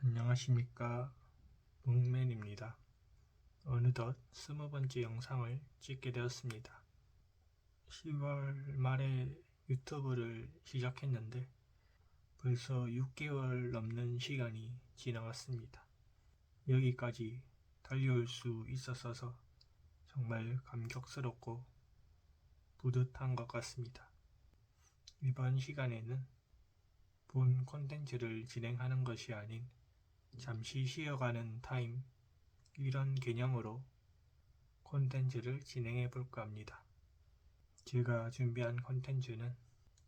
안녕하십니까 묵맨입니다. 어느덧 스무 번째 영상을 찍게 되었습니다. 10월 말에 유튜브를 시작했는데 벌써 6개월 넘는 시간이 지나갔습니다. 여기까지 달려올 수 있었어서 정말 감격스럽고 뿌듯한 것 같습니다. 이번 시간에는 본 콘텐츠를 진행하는 것이 아닌 잠시 쉬어가는 타임 이런 개념으로 콘텐츠를 진행해 볼까 합니다. 제가 준비한 콘텐츠는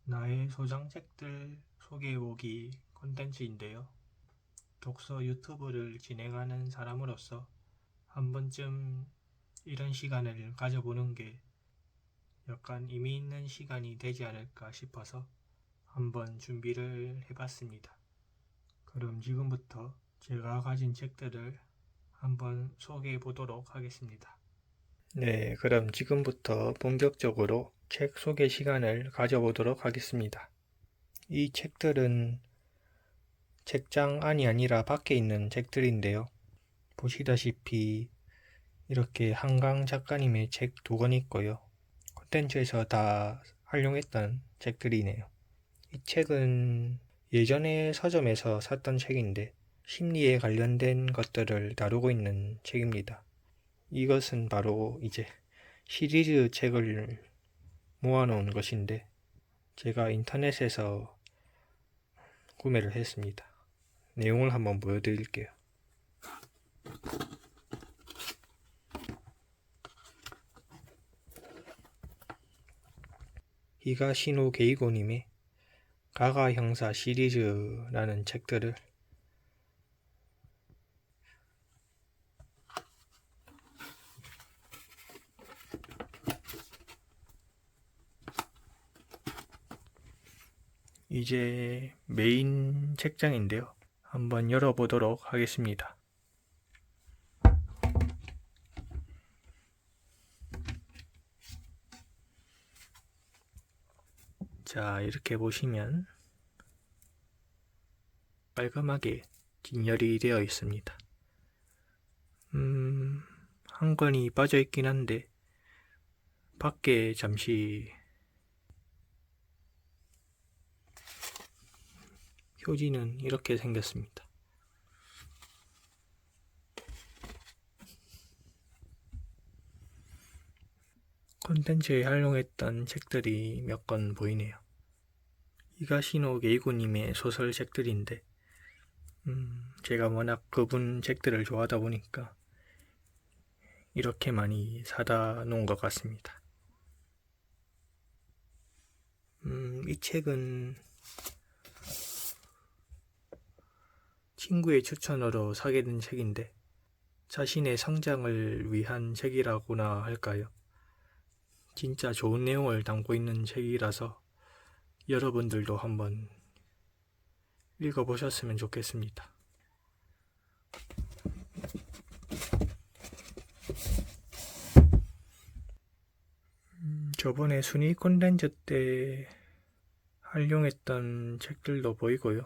나의 소장책들 소개해보기 콘텐츠인데요. 독서 유튜브를 진행하는 사람으로서 한 번쯤 이런 시간을 가져보는 게 약간 의미 있는 시간이 되지 않을까 싶어서 한번 준비를 해봤습니다. 그럼 지금부터 제가 가진 책들을 한번 소개해 보도록 하겠습니다. 네, 그럼 지금부터 본격적으로 책 소개 시간을 가져보도록 하겠습니다. 이 책들은 책장 안이 아니라 밖에 있는 책들인데요. 보시다시피 이렇게 한강 작가님의 책 두 권 있고요. 콘텐츠에서 다 활용했던 책들이네요. 이 책은 예전에 서점에서 샀던 책인데 심리에 관련된 것들을 다루고 있는 책입니다. 이것은 바로 이제 시리즈 책을 모아놓은 것인데 제가 인터넷에서 구매를 했습니다. 내용을 한번 보여드릴게요. 히가시노 게이고님의 가가 형사 시리즈라는 책들을 이제 메인 책장인데요. 한번 열어보도록 하겠습니다. 자, 이렇게 보시면 깔끔하게 진열이 되어 있습니다. 음, 한 권이 빠져 있긴 한데 밖에 잠시 표지는 이렇게 생겼습니다. 콘텐츠에 활용했던 책들이 몇 권 보이네요. 이가시노 게이고님의 소설 책들인데, 음, 제가 워낙 그분 책들을 좋아하다 보니까 이렇게 많이 사다 놓은 것 같습니다. 음, 이 책은 친구의 추천으로 사게 된 책인데, 자신의 성장을 위한 책이라고나 할까요? 진짜 좋은 내용을 담고 있는 책이라서 여러분들도 한번 읽어보셨으면 좋겠습니다. 음, 저번에 순위 콘텐츠 때 활용했던 책들도 보이고요.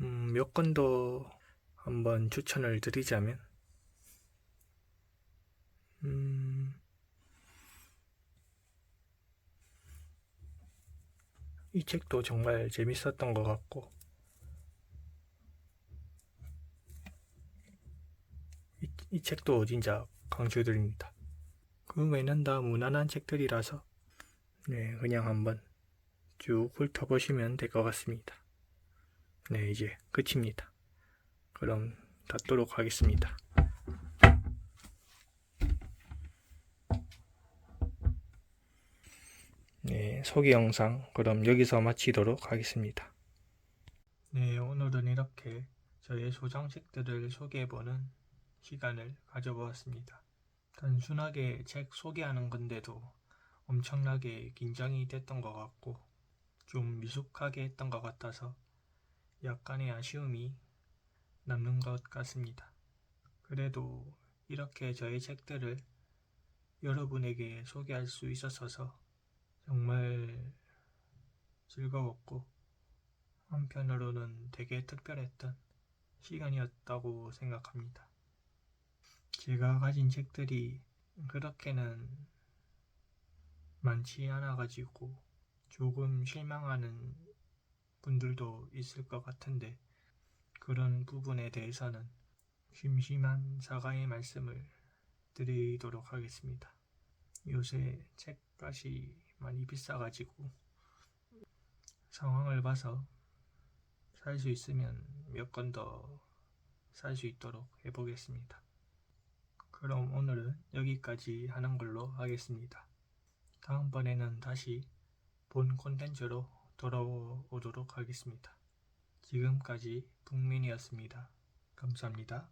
음, 몇권더 한번 추천을 드리자면, 음, 이 책도 정말 재밌었던 것 같고, 이, 이 책도 진짜 강추드립니다. 그 외에는 다 무난한 책들이라서, 네, 그냥 한번 쭉 훑어보시면 될 것 같습니다. 네, 이제 끝입니다. 그럼 닫도록 하겠습니다. 네, 소개 영상 그럼 여기서 마치도록 하겠습니다. 네, 오늘은 이렇게 저의 소장책들을 소개해보는 시간을 가져보았습니다. 단순하게 책 소개하는 건데도 엄청나게 긴장이 됐던 것 같고 좀 미숙하게 했던 것 같아서 약간의 아쉬움이 남는 것 같습니다. 그래도 이렇게 저의 책들을 여러분에게 소개할 수 있었어서 정말 즐거웠고 한편으로는 되게 특별했던 시간이었다고 생각합니다. 제가 가진 책들이 그렇게는 많지 않아 가지고 조금 실망하는 분들도 있을 것 같은데 그런 부분에 대해서는 심심한 사과의 말씀을 드리도록 하겠습니다. 요새 책값이 많이 비싸가지고 상황을 봐서 살 수 있으면 몇 권 더 살 수 있도록 해보겠습니다. 그럼 오늘은 여기까지 하는 걸로 하겠습니다. 다음번에는 다시 본 콘텐츠로 돌아오도록 하겠습니다. 지금까지 북민이었습니다. 감사합니다.